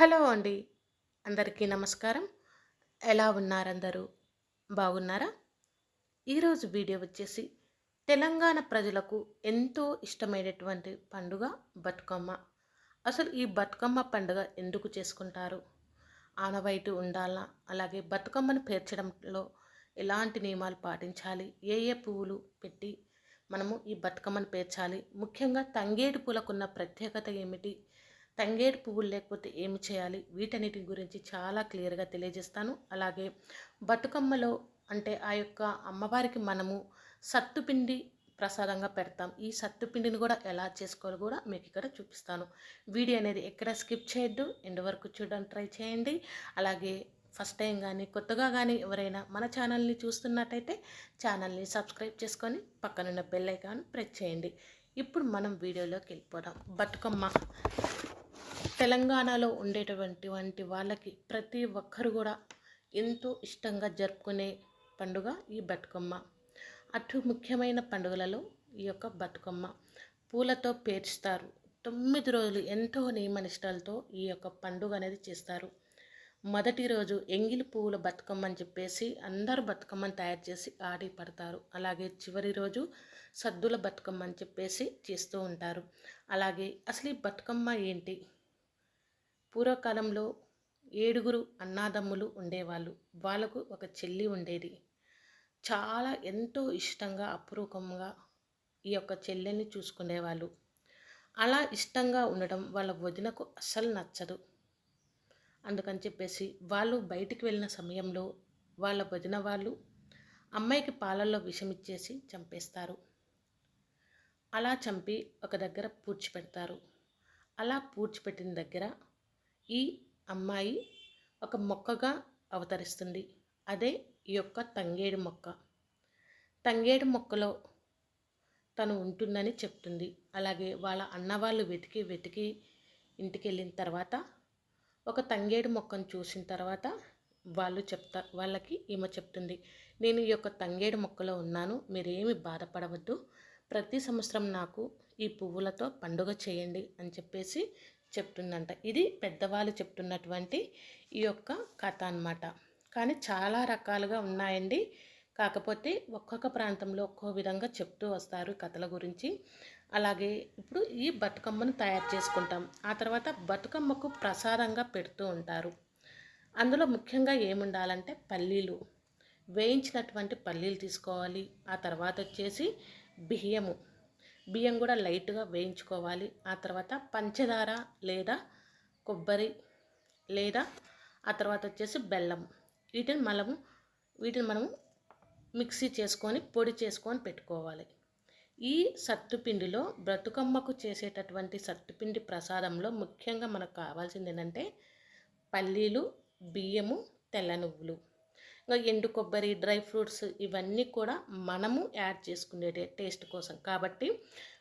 Hello అండి. అందరికీ నమస్కారం. ఎలా ఉన్నారందరూ? బాగున్నారా? ఈరోజు వీడియో వచ్చేసి తెలంగాణ ప్రజలకు ఎంతో ఇష్టమైనటువంటి పండుగ బతుకమ్మ. అసలు ఈ బతుకమ్మ పండుగ ఎందుకు చేసుకుంటారు? ఆనవాయితీ ఉండాలా? అలాగే బతుకమ్మను పేర్చడంలో ఎలాంటి నియమాలు పాటించాలి? ఏ ఏ పువ్వులు పెట్టి మనము ఈ బతుకమ్మను పేర్చాలి? ముఖ్యంగా తంగేడు పూలకున్న ప్రత్యేకత ఏమిటి? తంగేడు పువ్వులు లేకపోతే ఏమి చేయాలి? వీటన్నిటి గురించి చాలా క్లియర్గా తెలియజేస్తాను. అలాగే బతుకమ్మలో అంటే ఆ యొక్క అమ్మవారికి మనము సత్తుపిండి ప్రసాదంగా పెడతాం. ఈ సత్తుపిండిని కూడా ఎలా చేసుకోవాలో కూడా మీకు ఇక్కడ చూపిస్తాను. వీడియో అనేది ఎక్కడ స్కిప్ చేయొద్దు. ఎండ్ వరకు చూడడానికి ట్రై చేయండి. అలాగే ఫస్ట్ టైం కానీ కొత్తగా కానీ ఎవరైనా మన ఛానల్ని చూస్తున్నట్టయితే ఛానల్ని సబ్స్క్రైబ్ చేసుకొని పక్కనున్న బెల్ ఐకాన్ ప్రెస్ చేయండి. ఇప్పుడు మనం వీడియోలోకి వెళ్ళిపోదాం. బతుకమ్మ. తెలంగాణలో ఉండేటువంటి వంటి వాళ్ళకి ప్రతి ఒక్కరు కూడా ఎంతో ఇష్టంగా జరుపుకునే పండుగ ఈ బతుకమ్మ. అటు ముఖ్యమైన పండుగలలో ఈ యొక్క బతుకమ్మ పూలతో పేర్చుతారు. తొమ్మిది రోజులు ఎంతో నియమనిష్టాలతో ఈ యొక్క పండుగ అనేది చేస్తారు. మొదటి రోజు ఎంగిలి పువ్వుల బతుకమ్మ అని చెప్పేసి అందరూ బతుకమ్మని తయారు చేసి ఆడి పడతారు. అలాగే చివరి రోజు సద్దుల బతుకమ్మ అని చెప్పేసి చేస్తూ ఉంటారు. అలాగే అసలు ఈ బతుకమ్మ ఏంటి? పూర్వకాలంలో ఏడుగురు అన్నాదమ్ములు ఉండేవాళ్ళు. వాళ్ళకు ఒక చెల్లి ఉండేది. చాలా ఎంతో ఇష్టంగా అపురూపంగా ఈ యొక్క చెల్లెల్ని చూసుకునేవాళ్ళు. అలా ఇష్టంగా ఉండడం వాళ్ళ వదినకు అస్సలు నచ్చదు. అందుకని చెప్పేసి వాళ్ళు బయటికి వెళ్ళిన సమయంలో వాళ్ళ వదిన వాళ్ళు అమ్మాయికి పాలల్లో విషం ఇచ్చేసి చంపేస్తారు. అలా చంపి ఒక దగ్గర పూడ్చిపెడతారు. అలా పూడ్చిపెట్టిన దగ్గర ఈ అమ్మాయి ఒక మొక్కగా అవతరిస్తుంది. అదే ఈ యొక్క తంగేడు మొక్క. తంగేడు మొక్కలో తను ఉంటుందని చెప్తుంది. అలాగే వాళ్ళ అన్న వాళ్ళు వెతికి వెతికి ఇంటికి వెళ్ళిన తర్వాత ఒక తంగేడు మొక్కను చూసిన తర్వాత వాళ్ళు చెప్తా వాళ్ళకి ఈమె చెప్తుంది నేను ఈ యొక్క తంగేడు మొక్కలో ఉన్నాను మీరేమి బాధపడవద్దు. ప్రతి సంవత్సరం నాకు ఈ పువ్వులతో పండుగ చేయండి అని చెప్పేసి చెప్తుందంట. ఇది పెద్దవాళ్ళు చెప్తున్నటువంటి ఈ యొక్క కథ అన్నమాట. కానీ చాలా రకాలుగా ఉన్నాయండి. కాకపోతే ఒక్కొక్క ప్రాంతంలో ఒక్కో విధంగా చెప్తూ వస్తారు కథల గురించి. అలాగే ఇప్పుడు ఈ బతుకమ్మను తయారు చేసుకుంటాం. ఆ తర్వాత బతుకమ్మకు ప్రసాదంగా పెడుతూ ఉంటారు. అందులో ముఖ్యంగా ఏముండాలంటే పల్లీలు. వేయించినటువంటి పల్లీలు తీసుకోవాలి. ఆ తర్వాత వచ్చేసి బియ్యము. బియ్యం కూడా లైట్గా వేయించుకోవాలి. ఆ తర్వాత పంచదార లేదా కొబ్బరి లేదా ఆ తర్వాత వచ్చేసి బెల్లం. వీటిని మనము వీటిని మనము మిక్సీ చేసుకొని పొడి చేసుకొని పెట్టుకోవాలి. ఈ సత్తుపిండిలో బ్రతుకమ్మకు చేసేటటువంటి సత్తుపిండి ప్రసాదంలో ముఖ్యంగా మనకు కావాల్సింది ఏంటంటే పల్లీలు బియ్యము తెల్ల నువ్వులు. ఎండు కొబ్బరి డ్రై ఫ్రూట్స్ ఇవన్నీ కూడా మనము యాడ్ చేసుకునే టేస్ట్ కోసం. కాబట్టి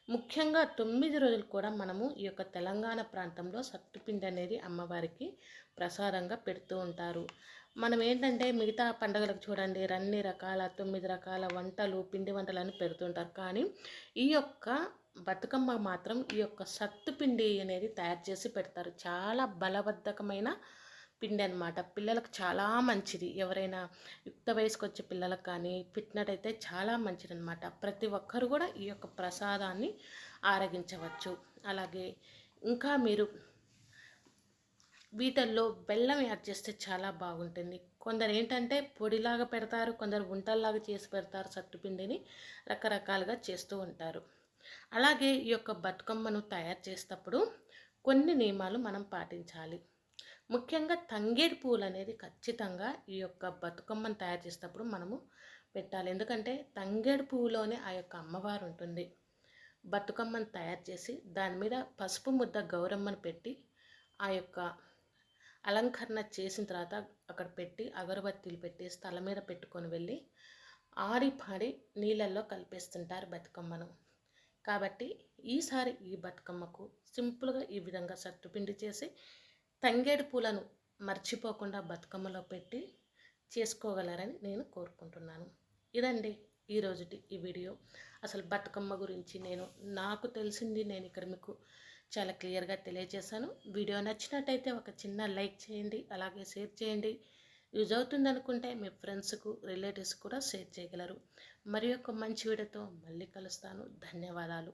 ముఖ్యంగా తొమ్మిది రోజులు కూడా మనము ఈ యొక్క తెలంగాణ ప్రాంతంలో సత్తుపిండి అనేది అమ్మవారికి ప్రసాదంగా పెడుతూ ఉంటారు. మనం ఏంటంటే మిగతా పండుగలకు చూడండి అన్ని రకాల తొమ్మిది రకాల వంటలు పిండి వంటలు అని పెడుతుంటారు కానీ ఈ యొక్క బతుకమ్మ మాత్రం ఈ యొక్క సత్తుపిండి అనేది తయారు చేసి పెడతారు. చాలా బలవర్ధకమైన పిండి అనమాట పిల్లలకు చాలా మంచిది. ఎవరైనా యుక్త వయసుకు వచ్చే పిల్లలకు కానీ పెట్టినట్టయితే చాలా మంచిది అనమాట ప్రతి ఒక్కరు కూడా ఈ యొక్క ప్రసాదాన్ని ఆరగించవచ్చు. అలాగే ఇంకా మీరు వీటిల్లో బెల్లం యాడ్ చేస్తే చాలా బాగుంటుంది. కొందరు ఏంటంటే పొడిలాగా పెడతారు కొందరు వంటల్లాగా చేసి పెడతారు సత్తుపిండిని రకరకాలుగా చేస్తూ ఉంటారు. అలాగే ఈ యొక్క బతుకమ్మను తయారు చేసేటప్పుడు కొన్ని నియమాలు మనం పాటించాలి. ముఖ్యంగా తంగేడు పూలు అనేది ఖచ్చితంగా ఈ యొక్క బతుకమ్మను తయారు చేసేటప్పుడు మనము పెట్టాలి. ఎందుకంటే తంగేడు పువ్వులోనే ఆ యొక్క అమ్మవారు ఉంటుంది. బతుకమ్మను తయారు చేసి దాని మీద పసుపు ముద్ద గౌరమ్మను పెట్టి ఆ యొక్క అలంకరణ చేసిన తర్వాత అక్కడ పెట్టి అగరబత్తీలు పెట్టేసి తల మీద పెట్టుకొని వెళ్ళి ఆడి పాడి నీళ్ళల్లో కలిపేస్తుంటారు బతుకమ్మను. కాబట్టి ఈసారి ఈ బతుకమ్మకు సింపుల్గా ఈ విధంగా సత్తుపిండి చేసి తంగేడు పూలను మర్చిపోకుండా బతుకమ్మలో పెట్టి చేసుకోగలరని నేను కోరుకుంటున్నాను. ఇదండి ఈరోజుటి ఈ వీడియో. అసలు బతుకమ్మ గురించి నేను నాకు తెలిసింది నేను ఇక్కడ మీకు చాలా క్లియర్గా తెలియజేశాను. వీడియో నచ్చినట్టయితే ఒక చిన్న లైక్ చేయండి అలాగే షేర్ చేయండి. యూజ్ అవుతుంది అనుకుంటే మీ ఫ్రెండ్స్కు రిలేటివ్స్ కూడా షేర్ చేయగలరు. మరి యొక్క మంచి వీడియోతో మళ్ళీ కలుస్తాను. ధన్యవాదాలు.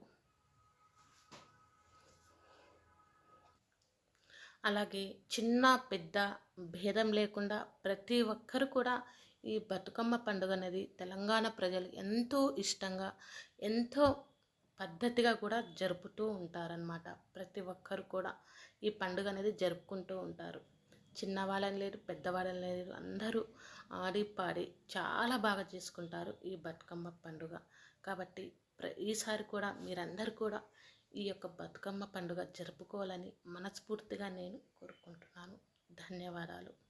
అలాగే చిన్న పెద్ద భేదం లేకుండా ప్రతి ఒక్కరు కూడా ఈ బతుకమ్మ పండుగ అనేది తెలంగాణ ప్రజలు ఎంతో ఇష్టంగా ఎంతో పద్ధతిగా కూడా జరుపుతూ ఉంటారనమాట ప్రతి ఒక్కరు కూడా ఈ పండుగ అనేది జరుపుకుంటూ ఉంటారు. చిన్నవాళ్ళని లేరు పెద్దవాళ్ళని లేరు అందరూ ఆడి పాడి చాలా బాగా చేసుకుంటారు ఈ బతుకమ్మ పండుగ. కాబట్టి ఈసారి కూడా మీరందరూ కూడా ఈ యొక్క బతుకమ్మ పండుగ జరుపుకోవాలని మనస్ఫూర్తిగా నేను కోరుకుంటున్నాను. ధన్యవాదాలు.